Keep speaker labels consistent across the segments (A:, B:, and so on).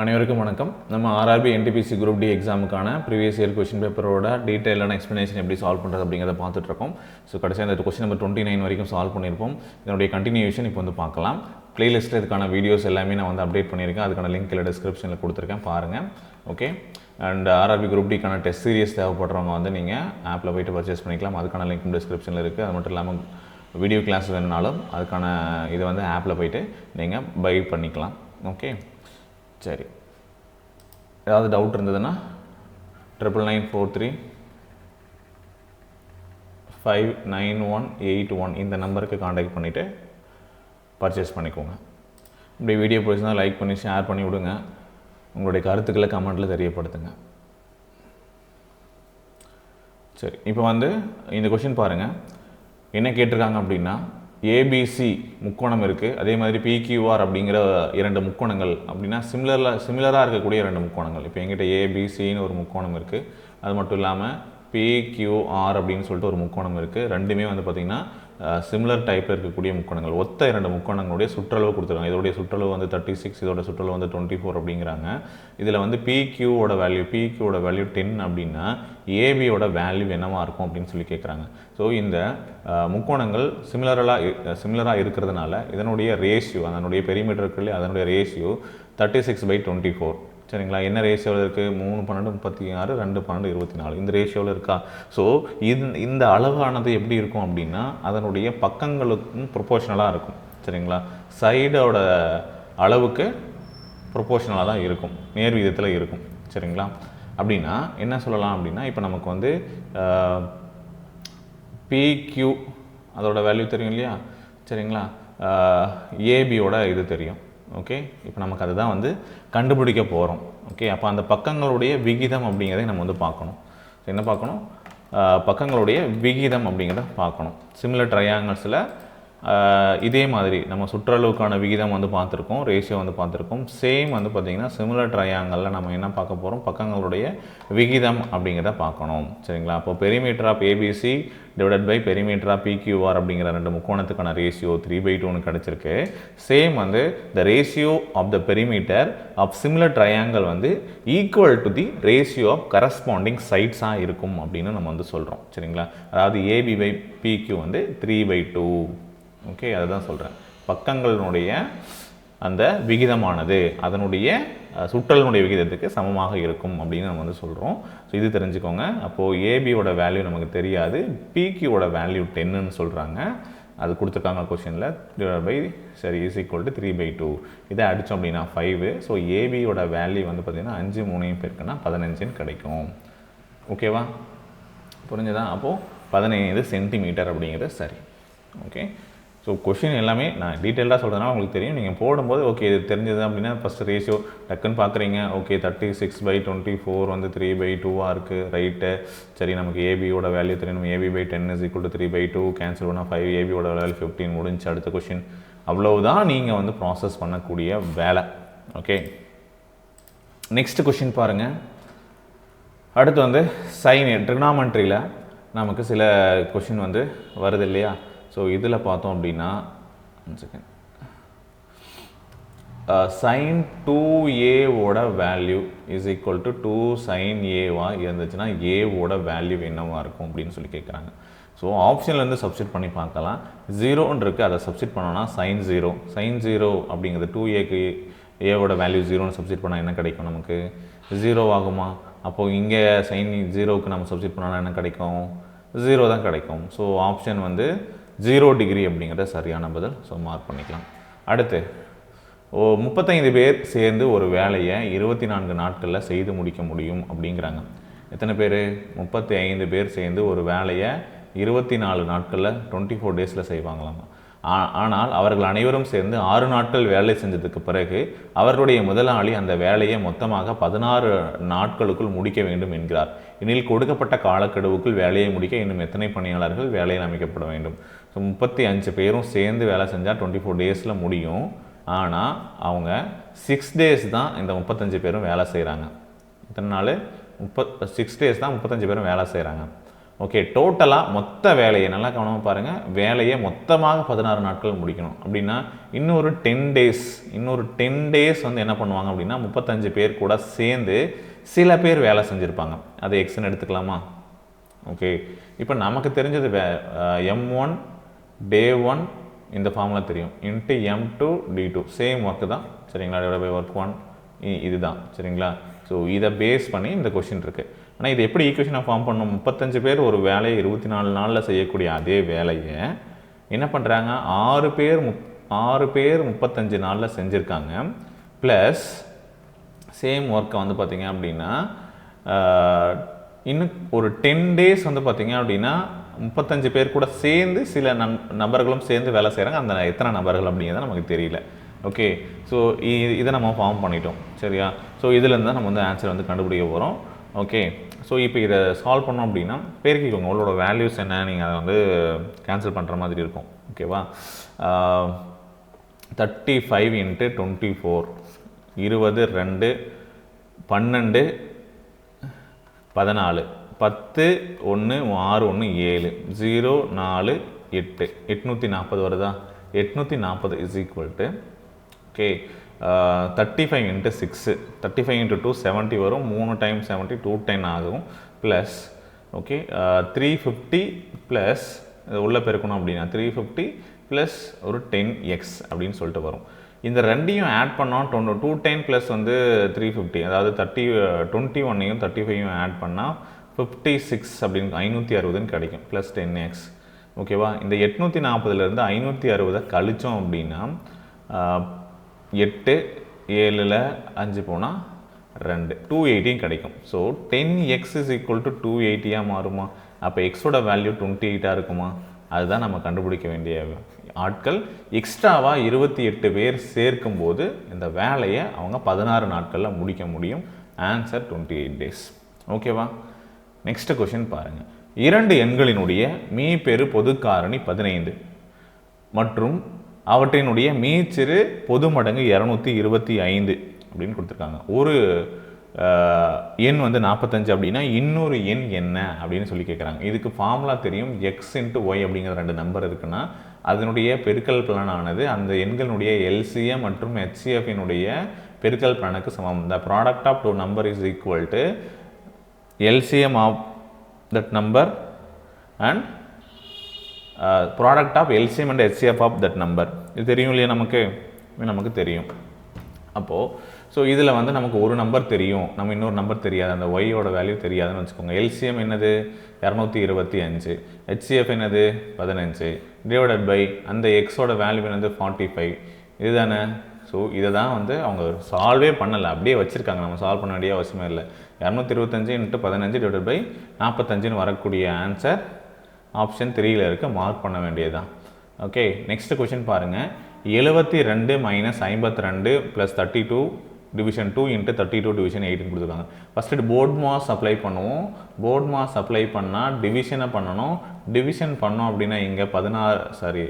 A: அனைவருக்கும் வணக்கம். நம்ம ஆர்ஆர்பி என்டிபிசி குரூப் டி எக்ஸாமுக்கான ப்ரீவியஸ் இயர் கொஷின் பேப்பரோட டீட்டெயிலான எக்ஸ்ப்ளனேஷன் எப்படி சால்வ் பண்ணுறது அப்படிங்கிறத பார்த்துட்ருக்கோம். ஸோ கடைசியாக இந்த கொஸ்டின் நம்பர் டுவெண்ட்டி நைன் வரைக்கும் சால்வ் பண்ணியிருப்போம். இதனுடைய கண்டினியூஷன் இப்போ வந்து பார்க்கலாம். ப்ளேலிஸ்ட்டில் இதுக்கான வீடியோஸ் எல்லாமே நான் வந்து அப்டேட் பண்ணியிருக்கேன். அதுக்கான லிங்க் இல்லை டிஸ்கிரிப்ஷனில் கொடுத்துருக்கேன். பாருங்கள் ஓகே அண்ட் ஆர்ஆர்பி குரூப் டிக்கான டெஸ்ட் சீரியஸ் தேவைப்படுறவங்க வந்து நீங்கள் ஆப்பில் போயிட்டு பர்ச்சேஸ் பண்ணிக்கலாம். அதுக்கான லிங்க் டிஸ்கிரிப்ஷனில் இருக்குது அது மட்டும் இல்லாமல் வீடியோ கிளாஸ் வேணுனாலும் அதுக்கான இதை வந்து ஆப்பில் போயிட்டு நீங்கள் பை பண்ணிக்கலாம். ஓகே சரி. ஏதாவது டவுட் இருந்ததுன்னா triple nine four three five nine one eight one இந்த நம்பருக்கு காண்டாக்ட் பண்ணிவிட்டு பர்ச்சேஸ் பண்ணிக்கோங்க. இப்படி வீடியோ பிடிச்சிருந்தால் லைக் பண்ணி ஷேர் பண்ணி விடுங்க. உங்களுடைய கருத்துக்களை கமெண்ட்டில் தெரியப்படுத்துங்க. சரி இப்போ வந்து இந்த கொஷின் பாருங்கள் என்ன கேட்டிருக்காங்க அப்படின்னா ஏபிசி முக்கோணம் இருக்குது அதே மாதிரி பிக்யூஆர் அப்படிங்கிற இரண்டு முக்கோணங்கள் அப்படின்னா சிமிலரில் சிமிலராக இருக்கக்கூடிய இரண்டு முக்கோணங்கள். இப்போ எங்கிட்ட ஏபிசின்னு ஒரு முக்கோணம் இருக்குது அது மட்டும் இல்லாமல் பிக்யூஆர் அப்படின்னு சொல்லிட்டு ஒரு முக்கோணம் இருக்குது ரெண்டுமே வந்து பார்த்திங்கன்னா சிமிலர் டைப்பில் இருக்கக்கூடிய முக்கோணங்கள். ஒத்த இரண்டு முக்கோணங்களுடைய சுற்றளவு கொடுத்துருக்காங்க. இதோடைய சுற்றளவு வந்து தேர்ட்டி சிக்ஸ் இதோட சுற்றளவு வந்து டுவெண்ட்டி ஃபோர் அப்படிங்கிறாங்க. இதில் வந்து பிக்யூவோட வேல்யூ பிக்யூவோட வேல்யூ டென் அப்படின்னா ஏபியோட வேல்யூ என்னவா இருக்கும் அப்படின்னு சொல்லி கேட்குறாங்க ஸோ இந்த முக்கோணங்கள் சிமிலரலாக சிமிலராக இருக்கிறதுனால இதனுடைய ரேஷியோ அதனுடைய பெரிமீட்டருக்குள்ளே அதனுடைய ratio thirty six by twenty four சரிங்களா? என்ன ரேஷியோவில் இருக்குது மூணு பன்னெண்டு முப்பத்தி ஆறு ரெண்டு பன்னெண்டு இருபத்தி நாலு. இந்த ரேஷியோவில் இருக்கா? ஸோ இது இந்த அளவானது எப்படி இருக்கும் அப்படின்னா அதனுடைய பக்கங்களுக்கும் ப்ரொபோஷனலாக இருக்கும். சரிங்களா? சைடோட அளவுக்கு ப்ரொபோஷனலாக தான் இருக்கும். நேர் விதத்தில் இருக்கும். சரிங்களா? அப்படின்னா என்ன சொல்லலாம் அப்படின்னா இப்போ நமக்கு வந்து பிக்யூ அதோட வேல்யூ தெரியும் இல்லையா? சரிங்களா? ஏபியோட இது தெரியும். ஓகே இப்போ நமக்கு அதுதான் வந்து கண்டுபிடிக்க போகிறோம் ஓகே அப்போ அந்த பக்கங்களுடைய விகிதம் அப்படிங்கிறதை நம்ம வந்து பார்க்கணும். என்ன பார்க்கணும்? பக்கங்களுடைய விகிதம் அப்படிங்கிறத பார்க்கணும். சிமிலர் ட்ரையாங்கிள்ஸில் இதே மாதிரி நம்ம சுற்றளவுக்கான விகிதம் வந்து பார்த்துருக்கோம் ரேஷியோ வந்து பார்த்துருக்கோம். சேம் வந்து பார்த்திங்கன்னா சிமிலர் ட்ரையாங்கலில் நம்ம என்ன பார்க்க போகிறோம் பக்கங்களுடைய விகிதம் அப்படிங்கிறத பார்க்கணும். சரிங்களா? அப்போ perimeter of ABC divided by perimeter of PQR அப்படிங்கிற ரெண்டு முக்கோணத்துக்கான ரேஷியோ த்ரீ பை டூன்னு கிடச்சிருக்கு. சேம் வந்து the ratio of the perimeter of similar triangle வந்து equal to the ratio of corresponding சைட்ஸாக இருக்கும் அப்படின்னு நம்ம வந்து சொல்கிறோம் சரிங்களா? அதாவது ஏபி பை பிக்யூ வந்து த்ரீ பை டூ ஓகே அதுதான் சொல்கிறேன் பக்கங்களினுடைய அந்த விகிதமானது அதனுடைய சுற்றலினுடைய விகிதத்துக்கு சமமாக இருக்கும் அப்படின்னு நம்ம வந்து சொல்கிறோம் ஸோ இது தெரிஞ்சுக்கோங்க. அப்போது ஏபியோட வேல்யூ நமக்கு தெரியாது. பிக்யூவோட வேல்யூ டென்னுன்னு சொல்கிறாங்க அது கொடுத்துருக்காங்க கொஷினில் டிவைட் பை சரி is equal to three by two இதை அடித்தோம் அப்படின்னா ஃபைவ் ஸோ ஏபியோட வேல்யூ வந்து பார்த்திங்கன்னா அஞ்சு மூணையும் பேருக்குன்னா பதினஞ்சுன்னு கிடைக்கும். ஓகேவா புரிஞ்சுதான் அப்போது பதினைந்து சென்டிமீட்டர் அப்படிங்கிறது சரி. ஓகே ஸோ கொஷின் எல்லாமே நான் டீட்டெயிலாக சொல்கிறதுனால உங்களுக்கு தெரியும். நீங்கள் போடும்போது ஓகே இது தெரிஞ்சது அப்படின்னா ஃபஸ்ட்டு ரேஷியோ டக்குன்னு பார்க்குறீங்க okay thirty six by twenty four வந்து த்ரீ பை டூவாக இருக்குது ரைட்டு சரி நமக்கு ஏபியோட வேல்யூ தெரியணும். AB by ten is equal to three by two cancel பண்ணால் ஃபைவ் ஏபியோட வேல்யூ ஃபிஃப்டீன் முடிஞ்சு அடுத்த கொஷின் அவ்வளவுதான் நீங்கள் வந்து ப்ராசஸ் பண்ணக்கூடிய வேலை. ஓகே நெக்ஸ்ட் கொஷின் பாருங்கள் அடுத்து வந்து சைன் ட்ரிக்னாமெண்ட்ரியில் நமக்கு சில கொஷின் வந்து வருது இல்லையா? ஸோ இதில் பார்த்தோம் அப்படின்னா செகண்ட் சைன் டூ ஏவோட value is equal to two sine ஏவா இருந்துச்சுன்னா ஏவோட வேல்யூ என்னவா இருக்கும் அப்படின்னு சொல்லி கேட்குறாங்க ஸோ ஆப்ஷன்லேருந்து சப்ஸ்டிட் பண்ணி பார்க்கலாம். ஜீரோன்னு இருக்குது அதை சப்ஸ்டிட் பண்ணோன்னா சைன் ஜீரோ சைன் ஜீரோ அப்படிங்கிறது டூ ஏக்கு ஏவோட வேல்யூ ஜீரோன்னு சப்ஸ்டிட் பண்ணால் என்ன கிடைக்கும் நமக்கு? ஜீரோ ஆகுமா? அப்போது இங்கே சைன் ஜீரோவுக்கு நம்ம சப்ஸ்டிட் பண்ணோன்னா என்ன கிடைக்கும்? ஜீரோ தான் கிடைக்கும். ஸோ ஆப்ஷன் வந்து ஜீரோ டிகிரி அப்படிங்கிறத சரியான பதில். ஸோ மார்க் பண்ணிக்கலாம். அடுத்து ஓ முப்பத்தைந்து பேர் சேர்ந்து ஒரு வேலையை இருபத்தி நான்கு நாட்களில் செய்து முடிக்க முடியும் அப்படிங்கிறாங்க. எத்தனை பேர்? முப்பத்தி ஐந்து பேர் சேர்ந்து ஒரு வேலையை இருபத்தி நாலு நாட்களில் டுவெண்ட்டி ஃபோர் டேஸில் செய்வாங்களாமா. ஆனால் அவர்கள் அனைவரும் சேர்ந்து ஆறு நாட்கள் வேலை செஞ்சதுக்கு பிறகு அவர்களுடைய முதலாளி அந்த வேலையை மொத்தமாக பதினாறு நாட்களுக்குள் முடிக்க வேண்டும் என்கிறார். எனில் கொடுக்கப்பட்ட காலக்கெடுவுக்குள் வேலையை முடிக்க இன்னும் எத்தனை பணியாளர்கள் வேலையில் அமைக்கப்பட வேண்டும்? ஸோ முப்பத்தி அஞ்சு பேரும் சேர்ந்து வேலை செஞ்சால் டுவெண்ட்டி ஃபோர் டேஸில் முடியும். ஆனால் அவங்க சிக்ஸ் டேஸ் தான் இந்த முப்பத்தஞ்சு பேரும் வேலை செய்கிறாங்க இத்தனை நாள்? முப்பத் சிக்ஸ் டேஸ் தான் முப்பத்தஞ்சு பேரும் வேலை செய்கிறாங்க ஓகே டோட்டலாக மொத்த வேலையை நல்லா கவனமாக பாருங்கள் வேலையை மொத்தமாக பதினாறு நாட்கள் முடிக்கணும். அப்படின்னா இன்னொரு டென் டேஸ் இன்னொரு டென் டேஸ் வந்து என்ன பண்ணுவாங்க அப்படின்னா முப்பத்தஞ்சு பேர் கூட சேர்ந்து சில பேர் வேலை செஞ்சுருப்பாங்க. அதை எக்ஸ்ன்னு எடுத்துக்கலாமா? ஓகே இப்போ நமக்கு தெரிஞ்சது way M one D one இந்த ஃபார்முலா தெரியும். Into M two D two same work தான். சரிங்களா? டிவைட் பை ஒர்க் ஒன் இதுதான். சரிங்களா? ஸோ இதை பேஸ் பண்ணி இந்த கொஷின் இருக்குது ஆனால் இது எப்படி ஈக்குவேஷனை ஃபார்ம் பண்ணும் முப்பத்தஞ்சு பேர் ஒரு வேலையை இருபத்தி நாலு நாளில் செய்யக்கூடிய அதே வேலையை என்ன பண்ணுறாங்க ஆறு பேர் முப் ஆறு பேர் முப்பத்தஞ்சு நாளில் செஞ்சுருக்காங்க. ப்ளஸ் சேம் ஒர்க்கை வந்து பார்த்தீங்க அப்படின்னா இன்னும் ஒரு டென் டேஸ் வந்து பார்த்திங்க அப்படின்னா முப்பத்தஞ்சு பேர் கூட சேர்ந்து சில நம் நபர்களும் சேர்ந்து வேலை செய்கிறாங்க அந்த எத்தனை நபர்கள் அப்படிங்கிறது நமக்கு தெரியல. ஓகே ஸோ இதை நம்ம ஃபார்ம் பண்ணிட்டோம். சரியா? ஸோ இதுலேருந்து தான் நம்ம வந்து ஆன்சர் வந்து கண்டுபிடிக்க போகிறோம் ஓகே ஸோ இப்போ இதை சால்வ் பண்ணோம் அப்படின்னா பெருக்கிக்கோங்க உங்களோட வேல்யூஸ் என்ன? நீங்கள் அதை வந்து கேன்சல் பண்ணுற மாதிரி இருக்கும். ஓகேவா thirty five into twenty four இருபது ரெண்டு பன்னெண்டு பதினாலு. பத்து ஒன்று ஆறு ஒன்று ஏழு. ஜீரோ நாலு எட்டு. எட்நூற்றி நாற்பது வருதா? எட்நூற்றி நாற்பது is equal to okay thirty five into six thirty five into two seventy வரும். மூணு டைம் செவன்ட்டி டூ டென் ஆகும் plus okay three fifty plus உள்ளே பெருக்கணும் அப்படின்னா த்ரீ ஃபிஃப்டி ப்ளஸ் ஒரு டென் எக்ஸ் அப்படின்னு சொல்லிட்டு வரும். இந்த ரெண்டையும் ஆட் பண்ணோம். டொன் டூ டென் ப்ளஸ் வந்து த்ரீ ஃபிஃப்டி அதாவது தேர்ட்டி டுவெண்ட்டி ஒன்னையும் தேர்ட்டி ஃபைவையும் ஆட் பண்ணால் ஃபிஃப்டி சிக்ஸ் அப்படின்னு ஐநூற்றி அறுபதுன்னு கிடைக்கும். ப்ளஸ் டென் எக்ஸ் ஓகேவா இந்த எட்நூற்றி நாற்பதுலேருந்து ஐநூற்றி அறுபதை கழிச்சோம் அப்படின்னா uh, எட்டு ஏழில் அஞ்சு போனால் ரெண்டு. டூ எயிட்டியும் கிடைக்கும். So ten X is equal to two எயிட்டியாக மாறுமா? அப்போ எக்ஸோட வேல்யூ டுவெண்ட்டி எயிட்டாக இருக்குமா? அதுதான் நம்ம கண்டுபிடிக்க வேண்டிய ஆட்கள். எக்ஸ்ட்ராவாக இருபத்தி எட்டு பேர் சேர்க்கும்போது இந்த வேலையை அவங்க பதினாறு நாட்களில் முடிக்க முடியும். ஆன்சர் டுவெண்ட்டி எயிட் டேஸ் ஓகேவா நெக்ஸ்ட் கொஷின் பாருங்கள் இரண்டு எண்களினுடைய மீப்பெரு பொது காரணி பதினைந்து மற்றும் அவற்றினுடைய மீச்சிறு பொது மடங்கு இரநூத்தி இருபத்தி ஐந்து அப்படின்னு கொடுத்துருக்காங்க. ஒரு எண் வந்து நாற்பத்தஞ்சு அப்படின்னா இன்னொரு எண் என்ன அப்படின்னு சொல்லி கேட்குறாங்க இதுக்கு ஃபார்முலா தெரியும். எக்ஸ் இன்ட்டு ஒய் அப்படிங்கிற ரெண்டு நம்பர் இருக்குன்னா அதனுடைய பெருக்கல் பலனானது அந்த எண்களுடைய எல்சிஎம் மற்றும் ஹெச்சிஎஃபினுடைய பெருக்கல் பலனுக்கு சமம். The product of two number is equal to LCM of that number and product of LCM and HCF of that number இது தெரியும் இல்லையா நமக்கு? நமக்கு தெரியும். அப்போது ஸோ இதில் வந்து நமக்கு ஒரு நம்பர் தெரியும். நம்ம இன்னொரு நம்பர் தெரியாது. அந்த ஒய்யோட வேல்யூ தெரியாதுன்னு வச்சுக்கோங்க. எல்சிஎம் என்னது? இரநூத்தி இருபத்தி அஞ்சு. ஹெச்சிஎஃப் என்னது? பதினஞ்சு. டிவைடட் பை அந்த எக்ஸோட வேல்யூ என்னது? ஃபார்ட்டி ஃபைவ் இதுதானே? ஸோ இதை தான் வந்து அவங்க சால்வே பண்ணலை. அப்படியே வச்சுருக்காங்க. நம்ம சால்வ் பண்ண வேண்டிய அவசியமே இல்லை. இரநூத்தி இருபத்தஞ்சு இன்ட்டு பதினஞ்சு டிவைடட் பை நாற்பத்தஞ்சுன்னு வரக்கூடிய ஆன்சர் ஆப்ஷன் த்ரீயில் இருக்க. மார்க் பண்ண வேண்டியதுதான். ஓகே நெக்ஸ்ட் கொஷின் பாருங்கள் எழுபத்தி ரெண்டு மைனஸ் ஐம்பத்தி ரெண்டு plus thirty two division two into thirty two division எயிட்னு கொடுத்துருக்காங்க ஃபஸ்ட்டு போர்ட் மாஸ் அப்ளை பண்ணுவோம். போர்ட் மாஸ் அப்ளை பண்ணால் டிவிஷனை பண்ணணும். டிவிஷன் பண்ணோம் அப்படின்னா இங்கே பதினாறு சாரி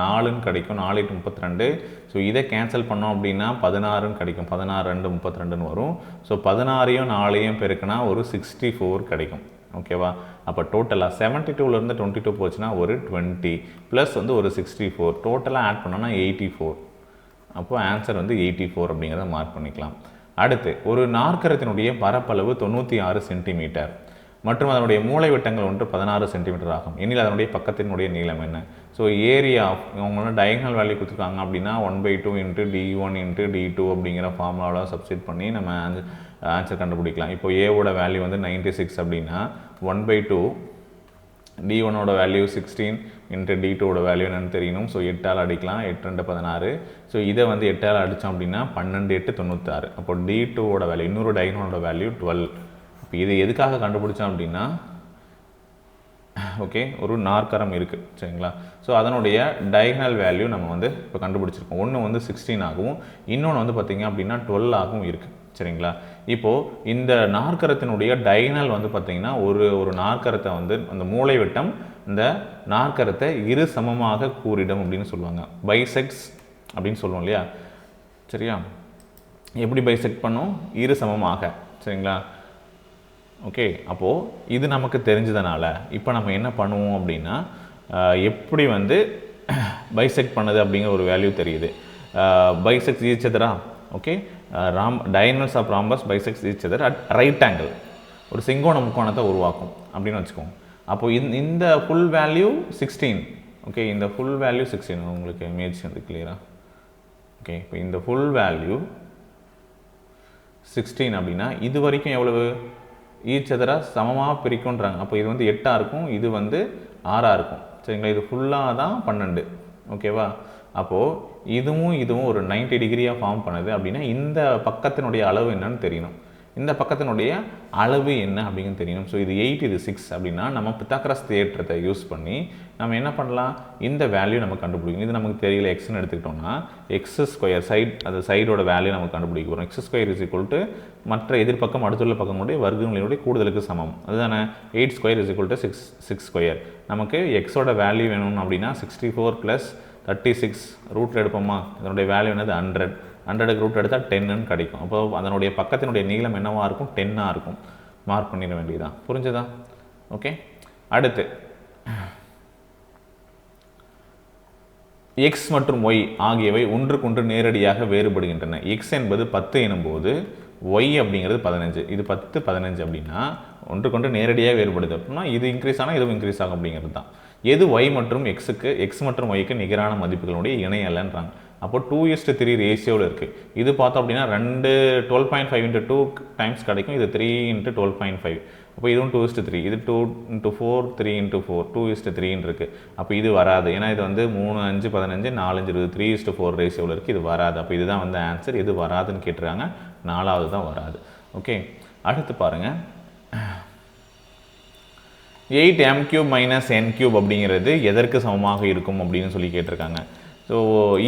A: நாலுன்னு கிடைக்கும். நாலு எட்டு முப்பத்தி ரெண்டு ஸோ இதை கேன்சல் பண்ணோம் அப்படின்னா பதினாறுன்னு கிடைக்கும். பதினாறு ரெண்டு முப்பத்தி ரெண்டுன்னு வரும். ஸோ பதினாறையும் நாலையும் பெருக்குனா ஒரு சிக்ஸ்டி ஃபோர் கிடைக்கும் ஓகேவா அப்போ டோட்டலாக செவன்ட்டி டூலேருந்து டுவெண்ட்டி டூ போச்சுன்னா ஒரு டுவெண்ட்டி ப்ளஸ் வந்து ஒரு சிக்ஸ்டி ஃபோர் டோட்டலாக ஆட் பண்ணோன்னா எயிட்டி ஃபோர் அப்போ ஆன்சர் வந்து எயிட்டி ஃபோர் அப்படிங்கிறத மார்க் பண்ணிக்கலாம். அடுத்து ஒரு நாற்கரத்தினுடைய பரப்பளவு தொண்ணூற்றி ஆறு சென்டிமீட்டர் மற்றும் அதனுடைய மூளை விட்டங்கள் ஒன்று பதினாறு சென்டிமீட்டர் ஆகும். எனில் அதனுடைய பக்கத்தினுடைய நீளம் என்ன? ஸோ ஏரியா அவங்க வந்து டயகனல் வேல்யூ கொடுத்துருக்காங்க அப்படின்னா one by two into D one into D two அப்படிங்கிற ஃபார்முலாவில் சப்ஸ்டிட் பண்ணி நம்ம ஆன்சர் கண்டுபிடிக்கலாம். இப்போ ஏவோட வேல்யூ வந்து நைன்ட்டி சிக்ஸ் அப்படின்னா ஒன் பை டூ டி ஒனோட வேல்யூ சிக்ஸ்டீன் இன்ட்டு டி டூவோட வேல்யூ என்னென்னு தெரியணும். ஸோ எட்டால் அடிக்கலாம். எட்டு ரெண்டு பதினாறு. ஸோ இதை வந்து எட்டால் அடித்தோம் அப்படின்னா பன்னெண்டு எட்டு தொண்ணூத்தாறு. அப்போ டி டூவோட வேல்யூ இன்னொரு டைனோட வேல்யூ டுவெல் இப்போ இது எதுக்காக கண்டுபிடிச்சோம் அப்படின்னா ஓகே ஒரு நாற்கரம் இருக்குது சரிங்களா? ஸோ அதனுடைய டயகனல் வேல்யூ நம்ம வந்து இப்போ கண்டுபிடிச்சிருக்கோம். ஒன்று வந்து சிக்ஸ்டீன் ஆகவும் இன்னொன்று வந்து பார்த்திங்க அப்படின்னா டுவெல் ஆகவும் இருக்குது சரிங்களா? இப்போது இந்த நாற்கரத்தினுடைய டைனல் வந்து பார்த்திங்கன்னா ஒரு ஒரு நாற்கரத்தை வந்து அந்த மூளை விட்டம் இந்த நாற்கரத்தை இரு சமமாக கூறிடும் அப்படின்னு சொல்லுவாங்க. பைசெக்ஸ் அப்படின்னு சொல்லுவோம் இல்லையா? சரியா? எப்படி பைசெக்ட் பண்ணும்? இரு சமமாக. சரிங்களா? ஓகே அப்போது இது நமக்கு தெரிஞ்சதுனால இப்போ நம்ம என்ன பண்ணுவோம் அப்படின்னா எப்படி வந்து பைசெக்ட் பண்ணுது அப்படிங்கிற ஒரு வேல்யூ தெரியுது. பைசெக்ஸ் ஈச்சதுரா okay Ram diagonals of rhombus bisects each other at right angle ஒரு செங்கோண முக்கோணத்தை உருவாக்கும் அப்படின்னு வச்சுக்கோங்க. அப்போது இந்த இந்த ஃபுல் வேல்யூ சிக்ஸ்டீன் ஓகே இந்த ஃபுல் வேல்யூ சிக்ஸ்டீன் உங்களுக்கு இமேஜ் வந்து கிளியராக ஓகே இப்போ இந்த ஃபுல் வேல்யூ சிக்ஸ்டீன் அப்படின்னா இது வரைக்கும் எவ்வளவு? ஈச் எதராக சமமாக பிரிக்கும்ன்றாங்க. அப்போ இது வந்து எட்டாக இருக்கும் இது வந்து ஆறாக இருக்கும். சரிங்களா? இது ஃபுல்லாக தான் பன்னெண்டு. ஓகேவா அப்போது இதுவும் இதுவும் ஒரு 90 டிகிரியாக ஃபார்ம் பண்ணுது. அப்படின்னா இந்த பக்கத்தினுடைய அளவு என்னன்னு தெரியணும். இந்த பக்கத்தினுடைய அளவு என்ன அப்படின்னு தெரியணும். ஸோ இது எயிட் இது சிக்ஸ் அப்படின்னா நம்ம பித்தாக்கரஸ் தேற்றத்தை யூஸ் பண்ணி நம்ம என்ன பண்ணலாம்? இந்த வேல்யூ நம்ம கண்டுபிடிக்கணும். இது நமக்கு தெரியல எக்ஸ்னு எடுத்துக்கிட்டோம்னா எக்ஸ் ஸ்கொயர் சைட் அது சைடோட வேல்யூ நம்ம கண்டுபிடிக்க போகிறோம் X square is equal to மற்ற எதிர்ப்பக்கம் அடுத்துள்ள பக்கங்களுடைய வர்க்கங்களினுடைய கூடுதலுக்கு சமம். அதுதானே? Eight square is equal to six six square நமக்கு எக்ஸோட வேல்யூ வேணும் அப்படின்னா sixty four plus thirty six ரூட்டில் எடுப்போமா? இதனுடைய வேல்யூ என்னது? ஹண்ட்ரட் ஹண்ட்ரடுக்கு ரூட் எடுத்தால் டென்னுன்னு கிடைக்கும். அப்போ அதனுடைய பக்கத்தினுடைய நீளம் என்னவாக இருக்கும்? டென்னாக இருக்கும். மார்க் பண்ணிட வேண்டியதுதான். புரிஞ்சுதா? ஓகே அடுத்து. எக்ஸ் மற்றும் ஒய் ஆகியவை ஒன்றுக்கொன்று நேரடியாக வேறுபடுகின்றன. எக்ஸ் என்பது பத்து எனும்போது ஒய் அப்படிங்கிறது பதினஞ்சு. இது பத்து பதினஞ்சு அப்படின்னா ஒன்றுக்கொன்று நேரடியாக வேறுபடுது. அப்படின்னா இது இன்க்ரீஸ் ஆனால் இதுவும் இன்க்ரீஸ் ஆகும் அப்படிங்கிறது தான் எது ஒய் மற்றும் எக்ஸுக்கு எக்ஸ் மற்றும் ஒய்க்கு நிகரான மதிப்புகளுடைய இணை அல்லன்றாங்க. அப்போ டூ இஸ்ட் த்ரீ ரேஷியோவில் இருக்குது இது பார்த்தோம் அப்படின்னா ரெண்டு twelve point five into two times கிடைக்கும். இது three into twelve point five அப்போ இதுவும் டூ இஸ்ட்டு த்ரீ இது two into four three into four two is to த்ரீன்னு இருக்குது அப்போ இது வராது. ஏன்னா இது வந்து மூணு அஞ்சு பதினஞ்சு நாலஞ்சு இருபது த்ரீ இஸ்ட்டு ஃபோர் ரேஷியோவில் இருக்குது இது வராது. அப்போ இதுதான் வந்து ஆன்சர் இது வராதுன்னு கேட்டுருக்காங்க நாலாவது தான் வராது. ஓகே அடுத்து பாருங்கள் eight M cube minus N cube அப்படிங்கிறது எதற்கு சமமாக இருக்கும் அப்படின்னு சொல்லி கேட்டிருக்காங்க. ஸோ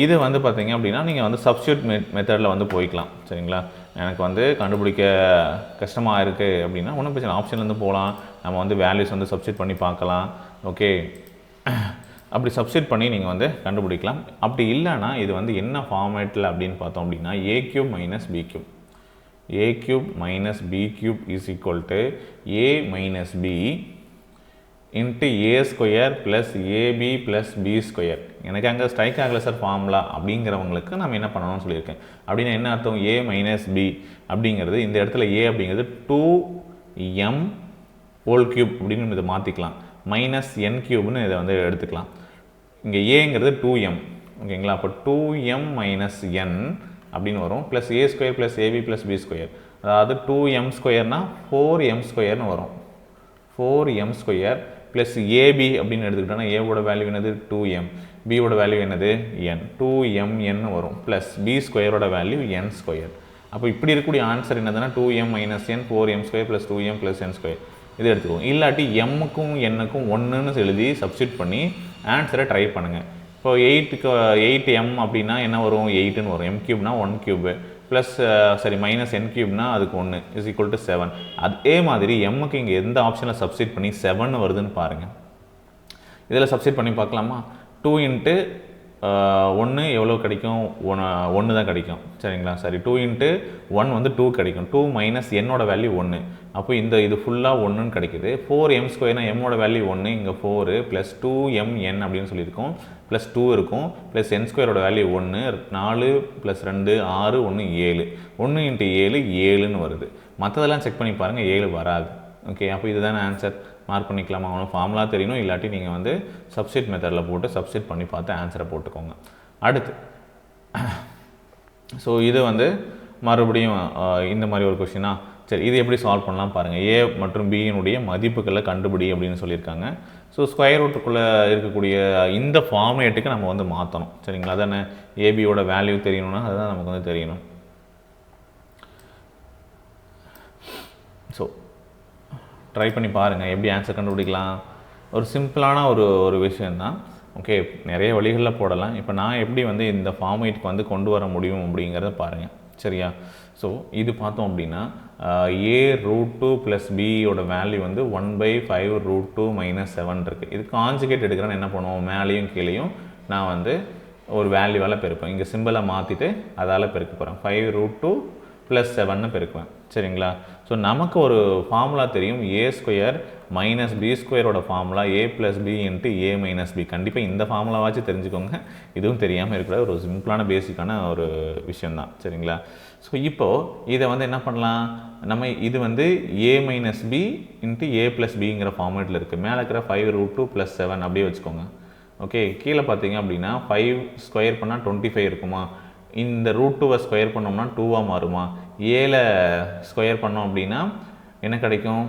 A: இது வந்து பார்த்திங்க அப்படின்னா நீங்கள் வந்து சப்ஸ்டியூட் மெ மெத்தடில் வந்து போய்க்கலாம். சரிங்களா? எனக்கு வந்து கண்டுபிடிக்க கஷ்டமாக இருக்குது அப்படின்னா ஒன்றும் பிரச்சனை ஆப்ஷன்லேருந்து போகலாம். நம்ம வந்து வேல்யூஸ் வந்து சப்ஸ்டியூட் பண்ணி பார்க்கலாம். ஓகே அப்படி சப்ஸ்டியூட் பண்ணி நீங்கள் வந்து கண்டுபிடிக்கலாம். அப்படி இல்லைன்னா இது வந்து என்ன ஃபார்மேட்டில் அப்படின்னு பார்த்தோம் அப்படின்னா A cube minus B cube A cube minus B cube is equal to A minus B into A square plus AB plus B square எனக்கு அங்கே ஸ்ட்ரைக் ஆகலை சார் ஃபார்முலா அப்படிங்கிறவங்களுக்கு நம்ம என்ன பண்ணணும்னு சொல்லியிருக்கேன். அப்படின்னா என்ன அர்த்தம்? ஏ மைனஸ் பி அப்படிங்கிறது இந்த இடத்துல ஏ அப்படிங்கிறது டூ எம் ஹோல் கியூப் அப்படின்னு இதை மாற்றிக்கலாம் மைனஸ் என் கியூப்னு இதை வந்து எடுத்துக்கலாம். இங்கே ஏங்கிறது டூ எம் ஓகேங்களா? அப்போ டூ எம் மைனஸ் என் அப்படின்னு வரும். Plus A square plus AB plus B square அதாவது டூ எம் ஸ்கொயர்னால் ஃபோர் எம் ஸ்கொயர்னு வரும். Four M square plus AB அப்படின்னு எடுத்துக்கிட்டோன்னா ஏவோட வேல்யூ என்னது? டூ எம் பியோட வேல்யூ என்னது? என் டூ எம் என் வரும். ப்ளஸ் பி ஸ்கொயரோட வேல்யூ என் ஸ்கொயர் அப்போ இப்படி இருக்கக்கூடிய ஆன்சர் என்னதுன்னா two M minus N four M square plus two M plus N square இது எடுத்துக்கோங்க இல்லாட்டி எம்முக்கும் என்னுக்கும் ஒன்றுன்னு எழுதி சப்ஸ்டியூட் பண்ணி ஆன்சரை ட்ரை பண்ணுங்கள் இப்போ எயிட்டுக்கு எயிட் எம் அப்படின்னா என்ன வரும்? எயிட்டுன்னு வரும். எம் கியூப்னா ஒன் கியூபு ப்ளஸ் சரி மைனஸ் என் கியூப்னா அதுக்கு ஒன்று இஸ் ஈக்குவல் டு செவன் அதே மாதிரி எம்முக்கு இங்கே எந்த ஆப்ஷனில் சப்ஸ்டிட் பண்ணி செவன் வருதுன்னு பாருங்கள் இதில் சப்ஸ்டிட் பண்ணி பார்க்கலாமா? டூ இன்ட்டு ஒன்று எவ்வளோ கிடைக்கும்? ஒன்று ஒன்று தான் கிடைக்கும். சரிங்களா? சரி டூ இன்ட்டு ஒன் வந்து டூ கிடைக்கும். டூ மைனஸ் என்னோட வேல்யூ ஒன்று அப்போ இந்த இது ஃபுல்லாக ஒன்றுன்னு கிடைக்குது. ஃபோர் எம் ஸ்கொயர்னா எம்மோட வேல்யூ ஒன்று இங்கே four plus two M N அப்படின்னு சொல்லியிருக்கோம். ப்ளஸ் டூ இருக்கும் ப்ளஸ் என் ஸ்கொயரோட வேல்யூ ஒன்று நாலு ப்ளஸ் ரெண்டு ஆறு ஒன்று ஏழு. ஒன்று இன்ட்டு ஏழு ஏழுன்னு வருது. மற்றதெல்லாம் செக் பண்ணி பாருங்கள் ஏழு வராது. ஓகே அப்போ இதுதானே ஆன்சர் மார்க் பண்ணிக்கலாமா? அவனும் ஃபார்முலா தெரியணும் இல்லாட்டி நீங்கள் வந்து சப்ஸ்டிட் மெத்தடில் போட்டு சப்ஸ்டிட் பண்ணி பார்த்து ஆன்சரை போட்டுக்கோங்க. அடுத்து ஸோ இது வந்து மறுபடியும் இந்த மாதிரி ஒரு கொஷினா சரி இது எப்படி சால்வ் பண்ணலாம் பாருங்கள் ஏ மற்றும் பியினுடைய மதிப்புகளை கண்டுபிடி அப்படின்னு சொல்லியிருக்காங்க. ஸோ ஸ்கொயர் ரூட்டுக்குள்ளே இருக்கக்கூடிய இந்த ஃபார்மேட்டுக்கு நம்ம வந்து மாற்றணும் சரிங்களா? அதானே? ஏபியோட வேல்யூ தெரியணும்னா அதுதான் நமக்கு வந்து தெரியணும். ஸோ ட்ரை பண்ணி பாருங்கள் எப்படி ஆன்சர் கண்டுபிடிக்கலாம்? ஒரு சிம்பிளான ஒரு ஒரு விஷயந்தான் ஓகே நிறைய வழிகளில் போடலாம். இப்போ நான் எப்படி வந்து இந்த ஃபார்மேட்டுக்கு வந்து கொண்டு வர முடியும் அப்படிங்கிறத பாருங்கள் சரியா? ஸோ இது பார்த்தோம் அப்படின்னா ஏ ரூட் டூ ப்ளஸ் பியோட வேல்யூ வந்து one by five root two minus seven இருக்குது இது காஞ்சுகேட் எடுக்கிறேன்னு என்ன பண்ணுவோம்? மேலேயும் கீழேயும் நான் வந்து ஒரு வேல்யூவால் பெருப்பேன். இங்கே சிம்பிளை மாற்றிட்டு அதால் பெருக்க போகிறேன் ஃபைவ் ரூட் டூ ப்ளஸ் செவன்னு பெருக்குவேன். சரிங்களா? ஸோ நமக்கு ஒரு ஃபார்முலா தெரியும். ஏ ஸ்கொயர் மைனஸ் பி ஸ்கொயரோட formula A plus B into A minus B கண்டிப்பாக இந்த ஃபார்முலாவாச்சும் தெரிஞ்சுக்கோங்க. இதுவும் தெரியாமல் இருக்கிற ஒரு சிம்பிளான பேசிக்கான ஒரு விஷயந்தான் சரிங்களா? ஸோ இப்போது இதை வந்து என்ன பண்ணலாம்? நம்ம இது வந்து A minus B into A plus பிங்கிற ஃபார்மேட்டில் இருக்குது மேலே இருக்கிற five root two plus seven அப்படியே வச்சுக்கோங்க. ஓகே கீழே பார்த்தீங்க அப்படின்னா ஃபைவ் ஸ்கொயர் பண்ணால் டுவெண்ட்டி ஃபைவ் இருக்குமா? இந்த ரூட் டூவை ஸ்கொயர் பண்ணோம்னா டூவாக மாறுமா? ஏல ஸ்கொயர் பண்ணோம் அப்படின்னா என்ன கிடைக்கும்?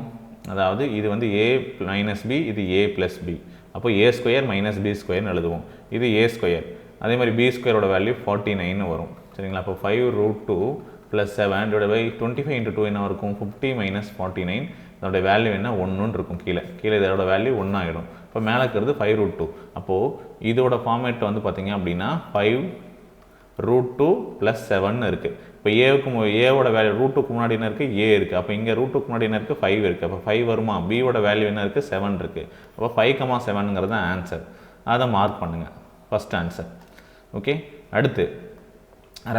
A: அதாவது இது வந்து ஏ மைனஸ் பி இது ஏ ப்ளஸ் பி அப்போ ஏ ஸ்கொயர் மைனஸ் பி ஸ்கொயர்னு எழுதுவோம். இது ஏ ஸ்கொயர் அதே மாதிரி பி ஸ்கொயரோட வேல்யூ ஃபார்ட்டி நைன் வரும். சரிங்களா? அப்போ five root two plus seven divide by twenty five into two என்ன இருக்கும்? ஃபிஃப்டி மைனஸ் ஃபார்ட்டி நைன் அதோட வேல்யூ என்ன? ஒன்றுன்னு இருக்கும் கீழே. கீழே இதோட வேல்யூ ஒன்றாயிடும் இப்போ மேலே இருக்கிறது ஃபைவ் ரூட் டூ அப்போது இதோட ஃபார்மேட் வந்து பார்த்தீங்க அப்படின்னா five root two plus seven இருக்குது இப்போ ஏவுக்கு ஏவோட வேல்யூ ரூட்டுக்கு முன்னாடி என்ன இருக்குது ஏ இருக்குது அப்போ இங்கே ரூட்டுக்கு முன்னாடி என்ன இருக்குது ஃபைவ் இருக்குது அப்போ ஃபைவ் வருமா? பியோட வேல்யூ என்ன இருக்குது செவன் இருக்குது அப்போ ஃபைவ் கமா செவனுங்கிறது தான் ஆன்சர் அதை மார்க் பண்ணுங்கள் ஃபஸ்ட் ஆன்சர் ஓகே அடுத்து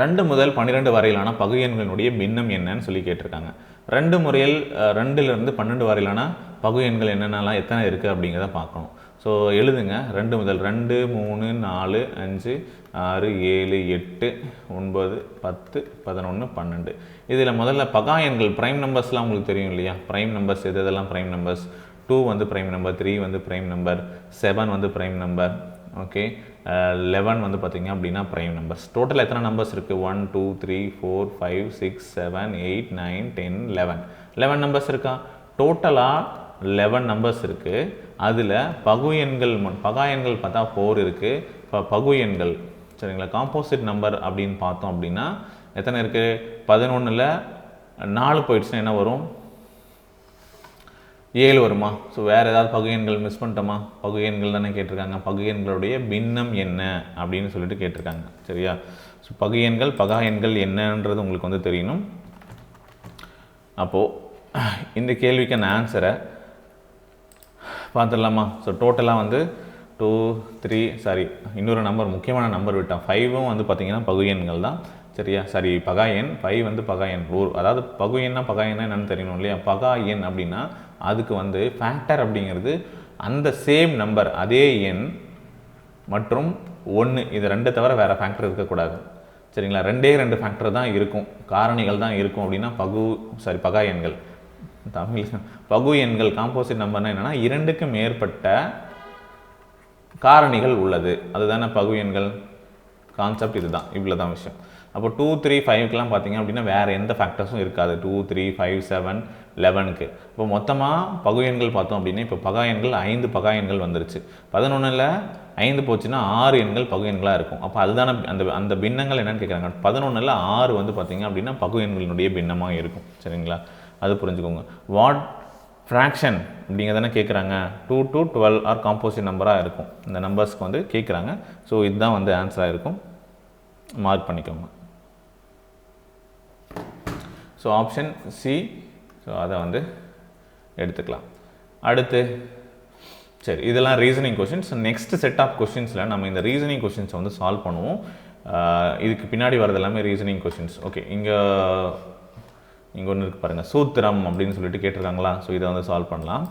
A: ரெண்டு முதல் பன்னிரெண்டு வரையிலான பகு எண்களினுடைய பின்னம் என்னன்னு சொல்லி கேட்டிருக்காங்க. ரெண்டு முறையில் ரெண்டுலேருந்து பன்னெண்டு வரையிலான பகு எண்கள் என்னென்னலாம் எத்தனை இருக்குது அப்படிங்கிறத பார்க்கணும். ஸோ எழுதுங்க. ரெண்டு முதல் ரெண்டு மூணு நாலு அஞ்சு ஆறு ஏழு எட்டு ஒன்பது பத்து பதினொன்று பன்னெண்டு. இதில் முதல்ல பகா எண்கள் ப்ரைம் நம்பர்ஸ்லாம் உங்களுக்கு தெரியும் இல்லையா? ப்ரைம் நம்பர்ஸ் எது இதெல்லாம் ப்ரைம் நம்பர்ஸ் டூ வந்து ப்ரைம் நம்பர் த்ரீ வந்து ப்ரைம் நம்பர் செவன் வந்து prime number okay eleven uh, வந்து பார்த்தீங்க அப்படின்னா ப்ரைம் நம்பர்ஸ் டோட்டல் எத்தனை நம்பர்ஸ் இருக்குது one two three four five six seven eight nine ten eleven eleven numbers இருக்கா? டோட்டலாக லெவன் நம்பர்ஸ் இருக்குது அதில் பகு எண்கள் பகா எண்கள் பார்த்தா ஃபோர் இருக்குது இப்போ பகு எண்கள். சரிங்களா? காம்போசிட் நம்பர் அப்படின்னு பார்த்தோம் அப்படின்னா எத்தனை இருக்குது பதினொன்றில் நாலு போயிடுச்சுன்னா என்ன வரும்? ஏழு வருமா? ஸோ வேறு ஏதாவது பகு மிஸ் பண்ணிட்டோமா? பகு தானே கேட்டிருக்காங்க. பகுஎண்களுடைய பின்னம் என்ன? அப்படின்னு சொல்லிட்டு கேட்டிருக்காங்க. சரியா? ஸோ பகு பகாயன்கள் பகா எண்கள் என்னன்றது உங்களுக்கு வந்து தெரியணும். அப்போது இந்த கேள்விக்கான ஆன்சரை பார்த்துடலாமா? ஸோ டோட்டலாக வந்து டூ த்ரீ சாரி இன்னொரு நம்பர் முக்கியமான நம்பர் விட்டான் ஃபைவும் வந்து பார்த்தீங்கன்னா பகு தான். சரியா? சரி பகா எண் ஃபைவ் வந்து பகா எண் ஒரு அதாவது பகு எண்ணா பகா எண்ணா தெரியணும் இல்லையா? பகா எண் அப்படின்னா அதுக்கு வந்து ஃபேக்டர் அப்படிங்கிறது அந்த சேம் நம்பர் அதே எண் மற்றும் ஒன்று இது ரெண்டு தவிர வேறு ஃபேக்டர் இருக்கக்கூடாது. சரிங்களா? ரெண்டே ரெண்டு ஃபேக்டர் தான் இருக்கும். காரணிகள் தான் இருக்கும் அப்படின்னா பகு சாரி பகா எண்கள். தமிழ் பகு எண்கள் காம்போசிட் நம்பர்னா என்னென்னா இரண்டுக்கு மேற்பட்ட காரணிகள் உள்ளது. அதுதானே பகு எண்கள்? கான்செப்ட் இதுதான். இவ்வளோ தான் விஷயம். அப்போ டூ த்ரீ ஃபைவ்க்கெலாம் பார்த்தீங்க அப்படின்னா வேறு எந்த ஃபேக்டர்ஸும் இருக்காது. டூ த்ரீ ஃபைவ் செவன் லெவனுக்கு இப்போ மொத்தமாக பகு எண்கள் பார்த்தோம் அப்படின்னா இப்போ பகா எண்கள் ஐந்து பகா எண்கள் வந்துருச்சு. பதினொன்றில் ஐந்து போச்சுன்னா ஆறு எண்கள் பகு எண்களாக இருக்கும். அப்போ அதுதான அந்த அந்த பின்னங்கள் என்னென்னு கேட்குறாங்க பதினொன்றில் ஆறு வந்து பார்த்திங்க அப்படின்னா பகு எண்களினுடைய பின்னமாக இருக்கும். சரிங்களா? அது புரிஞ்சுக்கோங்க. வாட் ஃப்ராக்ஷன் அப்படிங்கிறதானே கேட்குறாங்க two to twelve are composite நம்பராக இருக்கும். இந்த நம்பர்ஸ்க்கு வந்து கேட்குறாங்க ஸோ இதுதான் வந்து ஆன்சராக இருக்கும். மார்க் பண்ணிக்கோங்க. ஸோ ஆப்ஷன் சி ஸோ அதை வந்து எடுத்துக்கலாம். அடுத்து சரி இதெல்லாம் reasoning questions next set of கொஷின்ஸில் நம்ம இந்த ரீசனிங் கொஷின்ஸை வந்து சால்வ் பண்ணுவோம். இதுக்கு பின்னாடி வரது எல்லாமே ரீசனிங் கொஷின்ஸ் ஓகே இங்கே இங்கே ஒன்று இருக்கு பாருங்கள் சூத்திரம் அப்படின்னு சொல்லிட்டு கேட்டிருக்காங்களா? ஸோ இதை வந்து சால்வ் பண்ணலாம்.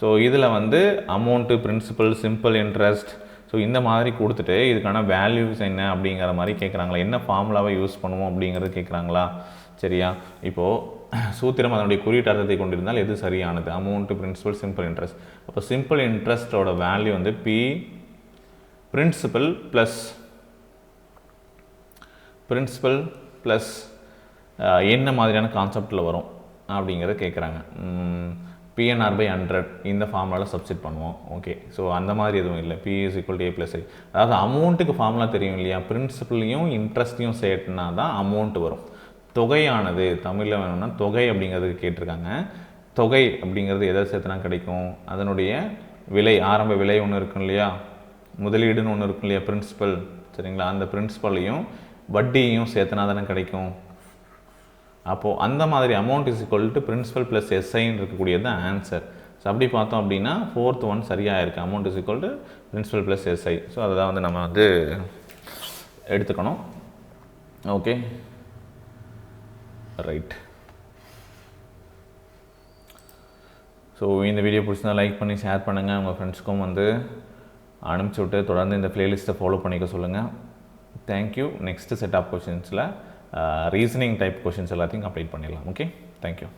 A: ஸோ இதில் வந்து amount principal simple interest so இந்த மாதிரி கொடுத்துட்டு இதுக்கான வேல்யூஸ் என்ன அப்படிங்கிற மாதிரி கேட்குறாங்களா என்ன ஃபார்முலாவை யூஸ் பண்ணுவோம் அப்படிங்கிறது கேட்குறாங்களா சரியா? இப்போது சூத்திரம் அதனுடைய குறியீட்டு அர்த்தத்தை கொண்டிருந்தால் எது சரியானது? அமௌண்ட்டு பிரின்சிபல் சிம்பிள் இன்ட்ரெஸ்ட் அப்போ சிம்பிள் இன்ட்ரெஸ்ட்டோட வேல்யூ வந்து P principal plus principal plus என்ன மாதிரியான கான்செப்டில் வரும் அப்படிங்கிறத கேட்குறாங்க பிஎன்ஆர் பை ஹண்ட்ரட் இந்த ஃபார்முலாவில் சப்ஸ்டிட் பண்ணுவோம். ஓகே ஸோ அந்த மாதிரி எதுவும் இல்லை. P is equal to A plus அதாவது அமௌண்ட்டுக்கு ஃபார்முலா தெரியும் இல்லையா? பிரின்சிபலையும் இன்ட்ரெஸ்ட்டையும் சேர்த்துனா தான் அமௌண்ட் வரும். தொகையானது தமிழில் வேணும்னா தொகை அப்படிங்கிறதுக்கு கேட்டிருக்காங்க. தொகை அப்படிங்கிறது எதை சேர்த்துனா கிடைக்கும்? அதனுடைய விலை ஆரம்ப விலை ஒன்று இருக்கும் இல்லையா? முதலீடுன்னு ஒன்று இருக்கும் இல்லையா? பிரின்சிபல் சரிங்களா? அந்த பிரின்சிபலையும் வட்டியையும் சேர்த்துனா தானே கிடைக்கும்? அப்போது அந்த மாதிரி amount is equal to principal plus எஸ்ஐன்னு இருக்கக்கூடியது தான் ஆன்சர் ஸோ அப்படி பார்த்தோம் அப்படின்னா ஃபோர்த் ஒன் சரியாக இருக்குது amount is equal to principal plus SI so அதை தான் வந்து நம்ம வந்து எடுத்துக்கணும். ஓகே ரைட் ஸோ இந்த வீடியோ பிடிச்சிருந்தா லைக் பண்ணி ஷேர் பண்ணுங்கள் உங்கள் ஃப்ரெண்ட்ஸ்க்கும் வந்து அனுப்பிச்சி விட்டு தொடர்ந்து இந்த ப்ளேலிஸ்ட்டை ஃபாலோ பண்ணிக்க சொல்லுங்கள் thank you next set of கொஷின்ஸில் reasoning type questions எல்லாத்தையும் கம்ப்ளீட் பண்ணிடலாம். Okay thank you